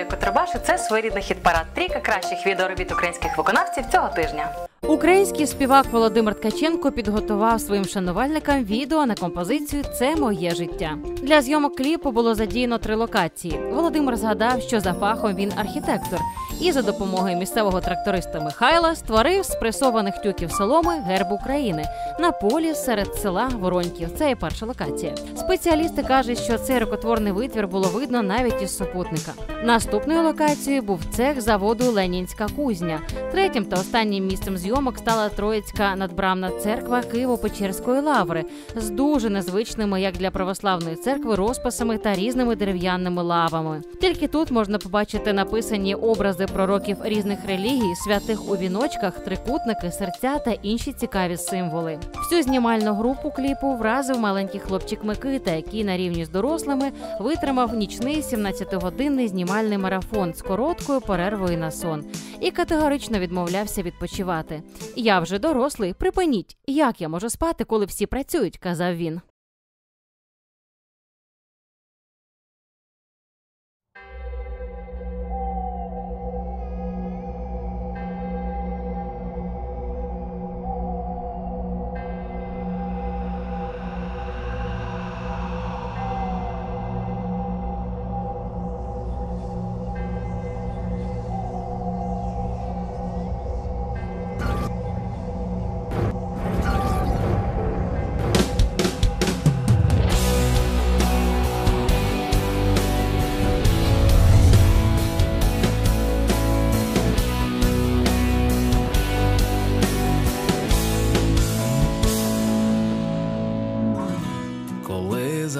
Наталія Котробаш. і Це своєрідний хіт-парад. Трійка кращих відеоробіт українських виконавців цього тижня. Український співак Володимир Ткаченко підготував своїм шанувальникам відео на композицію Це моє життя. Для зйомок кліпу було задіяно три локації. Володимир згадав, що за фахом він архітектор, і за допомогою місцевого тракториста Михайла створив з пресованих тюків соломи герб України на полі серед села Вороньків. Це є перша локація. Спеціалісти кажуть, що цей рукотворний витвір було видно навіть із супутника. Наступною локацією був цех заводу Ленінська кузня. Третім та останнім місцем зйомок стала Троїцька надбрамна церква Києво-Печерської лаври з дуже незвичними, як для православної церкви, розписами та різними дерев'яними лавами. Тільки тут можна побачити написані образи пророків різних релігій, святих у віночках, трикутники, серця та інші цікаві символи. Всю знімальну групу кліпу вразив маленький хлопчик Микита, який на рівні з дорослими витримав нічний 17-годинний знімальний марафон з короткою перервою на сон і категорично відмовлявся відпочивати. Я вже дорослий, припиніть. Як я можу спати, коли всі працюють? казав він.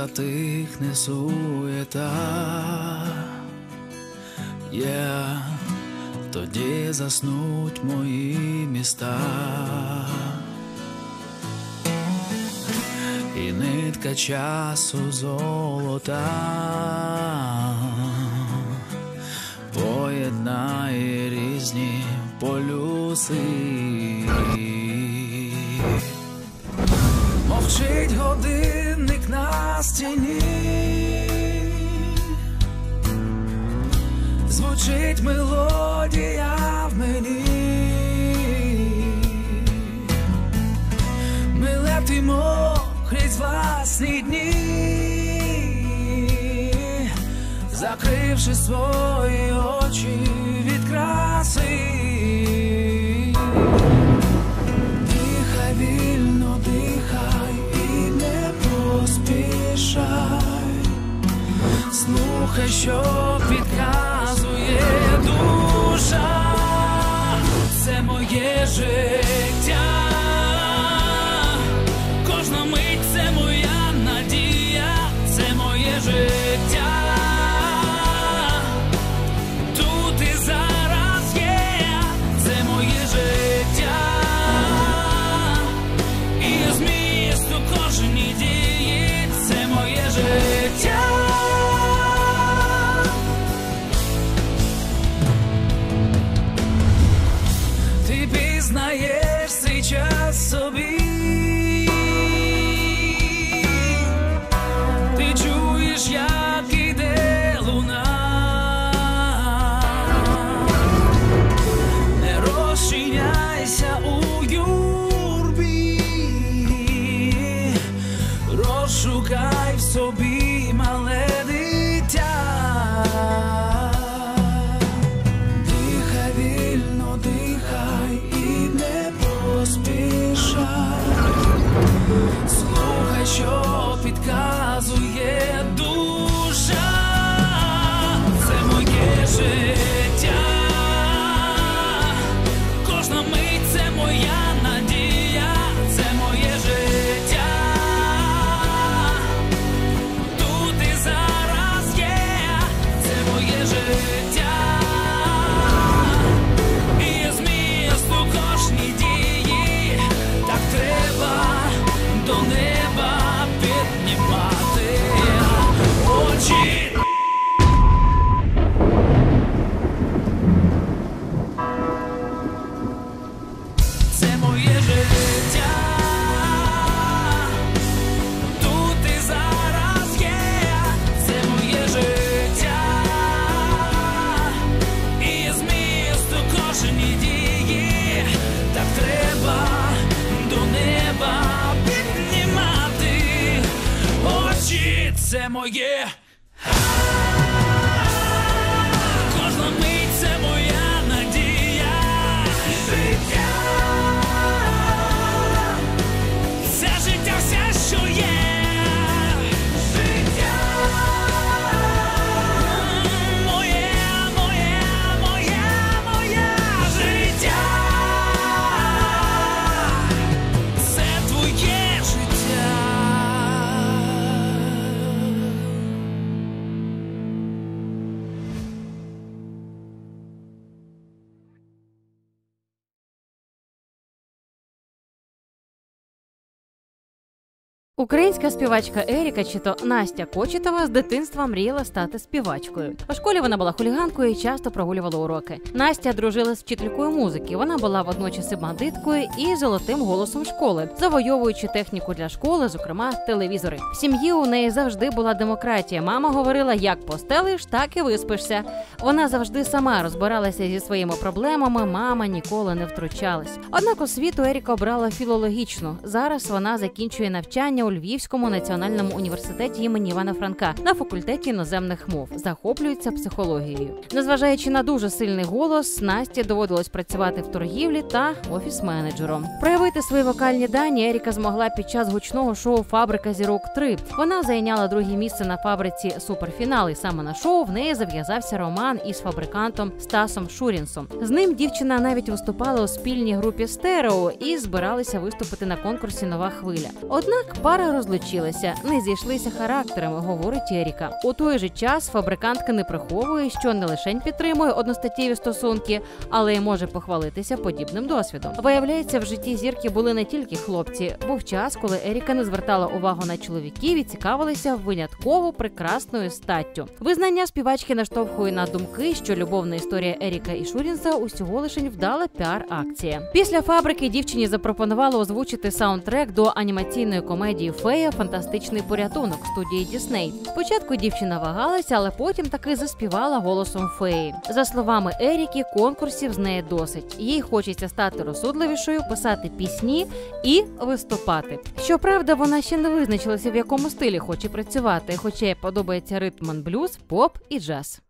Затихне суєта, я тоді заснуть мої міста, і нитка часу золота поєднає різні полюси. Мовчить годинник на звучить мелодія в мені. Ми летимо крізь власні дні, закривши свої очі від краси. Слухай, що підказує душа, це моє життя. Кожна мить I'm yeah. Українська співачка Еріка, чи то Настя Кочетова з дитинства мріяла стати співачкою. У школі вона була хуліганкою і часто прогулювала уроки. Настя дружила з вчителькою музики. Вона була водночас і бандиткою і золотим голосом школи, завойовуючи техніку для школи, зокрема телевізори. В сім'ї у неї завжди була демократія. Мама говорила, як постелиш, так і виспишся. Вона завжди сама розбиралася зі своїми проблемами. Мама ніколи не втручалась. Однак освіту Еріка обрала філологічну. Зараз вона закінчує навчання Львівському національному університеті імені Івана Франка на факультеті іноземних мов. Захоплюється психологією. Незважаючи на дуже сильний голос, Насті доводилось працювати в торгівлі та офіс-менеджером. Проявити свої вокальні дані Еріка змогла під час гучного шоу Фабрика зірок 3 Вона зайняла друге місце на фабриці Суперфінал. І саме на шоу в неї зав'язався роман із фабрикантом Стасом Шурінсом. З ним дівчина навіть виступала у спільній групі Стерео і збиралися виступити на конкурсі Нова хвиля. Однак пара розлучилася, не зійшлися характерами, говорить Еріка. У той же час фабрикантка не приховує, що не лише підтримує одностаттєві стосунки, але й може похвалитися подібним досвідом. Виявляється, в житті зірки були не тільки хлопці. Був час, коли Еріка не звертала увагу на чоловіків і цікавилася винятково прекрасною статтю. Визнання співачки наштовхує на думки, що любовна історія Еріка і Шурінса усього лише вдала піар-акція. Після фабрики дівчині запропонували озвучити саундтрек до анімаційної комедії Фея Фантастичний порятунок студії Дісней. Спочатку дівчина вагалася, але потім таки заспівала голосом феї. За словами Еріки, конкурсів з неї досить. Їй хочеться стати розсудливішою, писати пісні і виступати. Щоправда, вона ще не визначилася, в якому стилі хоче працювати, хоча їй подобається ритм блюз, поп і джаз.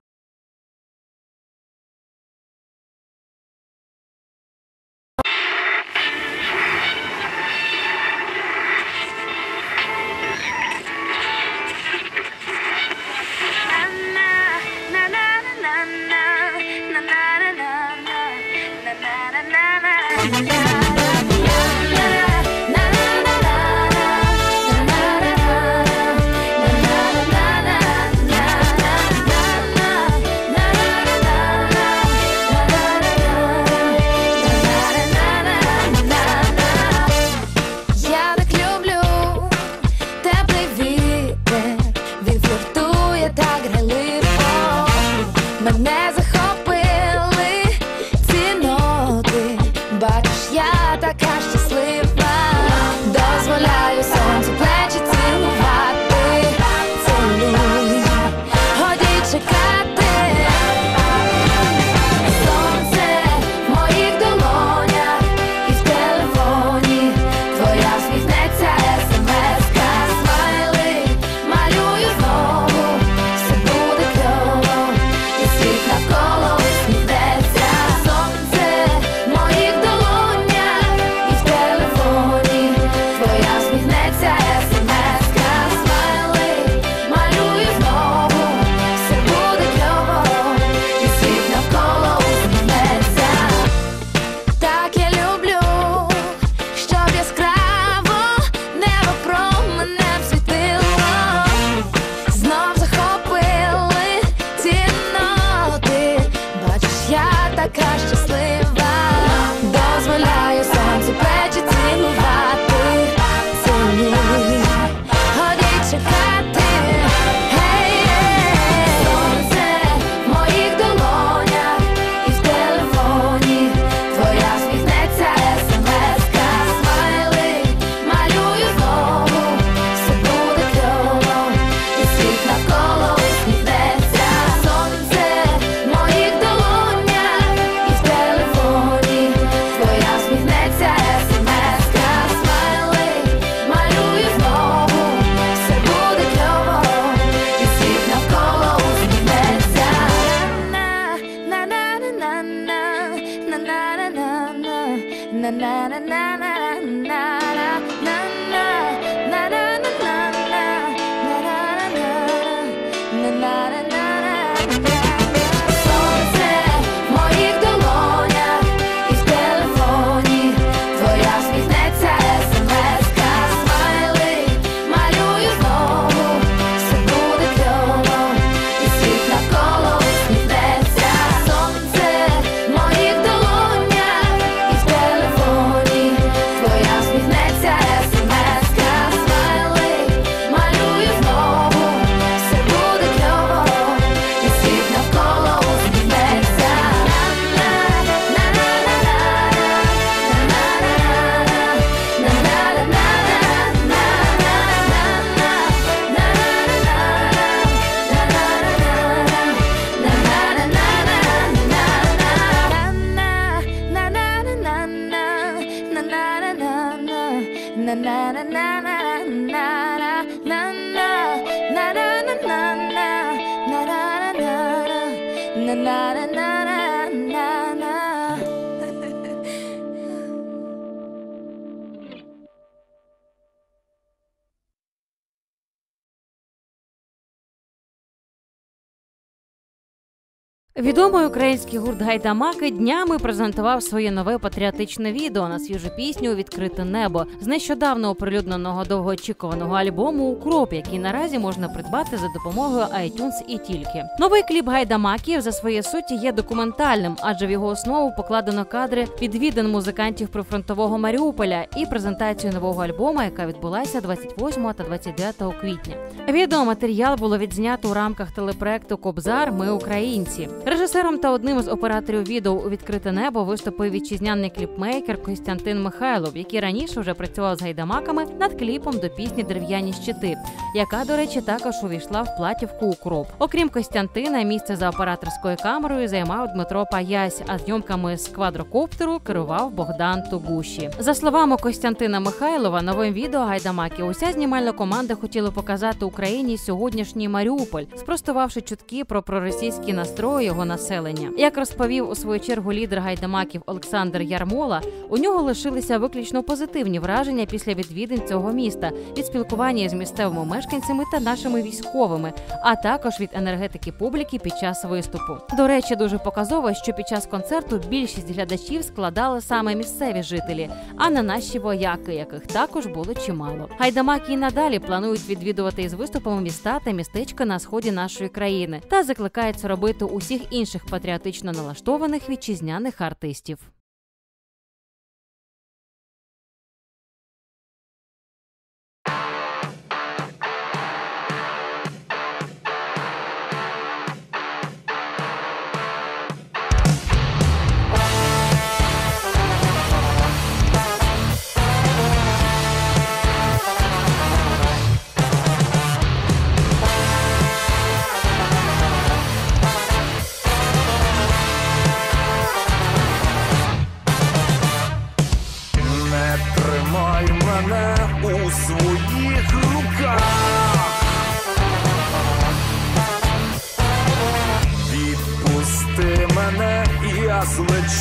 Відомий український гурт Гайдамаки днями презентував своє нове патріотичне відео на свіжу пісню Відкрите небо з нещодавно оприлюдненого довгоочікуваного альбому Укроп, який наразі можна придбати за допомогою iTunes і тільки. Новий кліп Гайдамаків за своєю суті є документальним, адже в його основу покладено кадри відвідин музикантів прифронтового Маріуполя і презентацію нового альбому, яка відбулася 28 та 29 квітня. Відеоматеріал було відзнято у рамках телепроекту Кобзар. Ми українці. Режисером та одним з операторів відео у відкрите небо виступив вітчизняний кліпмейкер Костянтин Михайлов, який раніше вже працював з гайдамаками над кліпом до пісні Дерев'яні щити, яка, до речі, також увійшла в платівку Укроп. Окрім Костянтина, місце за операторською камерою займав Дмитро Паясь, а зйомками з квадрокоптеру керував Богдан Тугуші. За словами Костянтина Михайлова, новим відео гайдамаки уся знімальна команда хотіла показати Україні сьогоднішній Маріуполь, спростувавши чутки про проросійські настрої його населення. Як розповів у свою чергу лідер гайдамаків Олександр Ярмола, у нього лишилися виключно позитивні враження після відвідин цього міста від спілкування з місцевими мешканцями та нашими військовими, а також від енергетики публіки під час виступу. До речі, дуже показово, що під час концерту більшість глядачів складали саме місцеві жителі, а не наші вояки, яких також було чимало. Гайдамаки і надалі планують відвідувати із виступами міста та містечка на сході нашої країни та закликають робити усіх інших патріотично налаштованих вітчизняних артистів.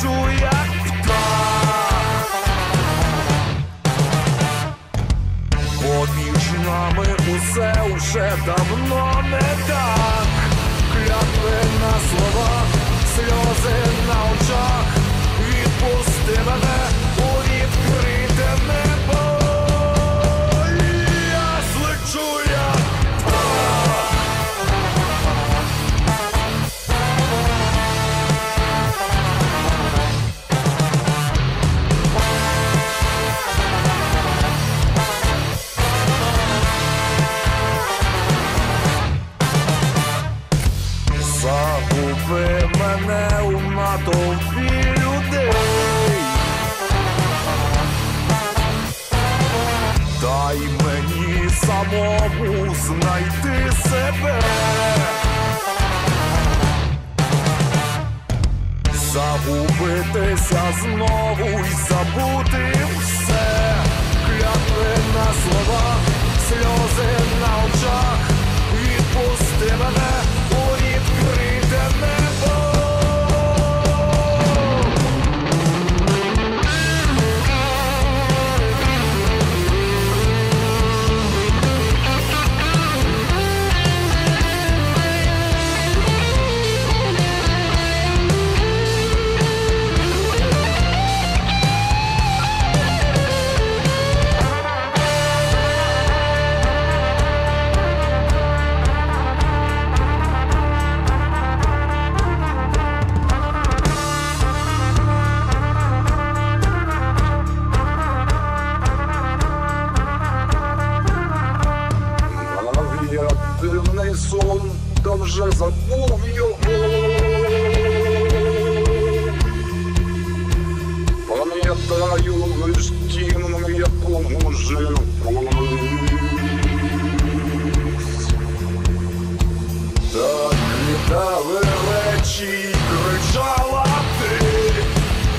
Злечу, як. Поміж нами усе уже давно не так. Клятви на словах, сльози на очах. Відпусти мене знайти себе. Загубитися знову й забути все. Клятви на словах, сльози на очах. Відпусти мене лиш тім, якому живу. Так літали речі, кричала ти,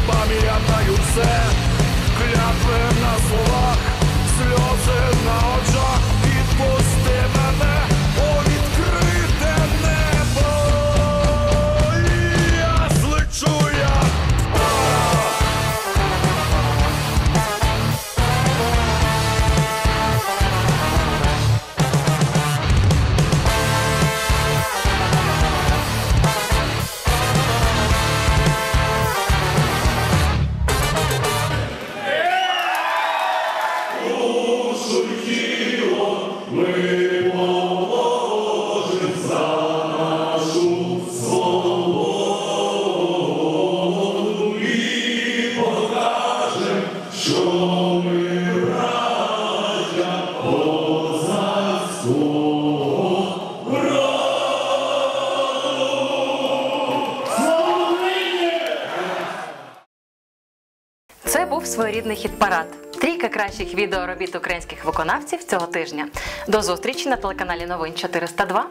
пам'ятаю все, клятви на словах, сльози на очах, своєрідний хіт-парад. Трійка кращих відеоробіт українських виконавців цього тижня. До зустрічі на телеканалі Новин 402.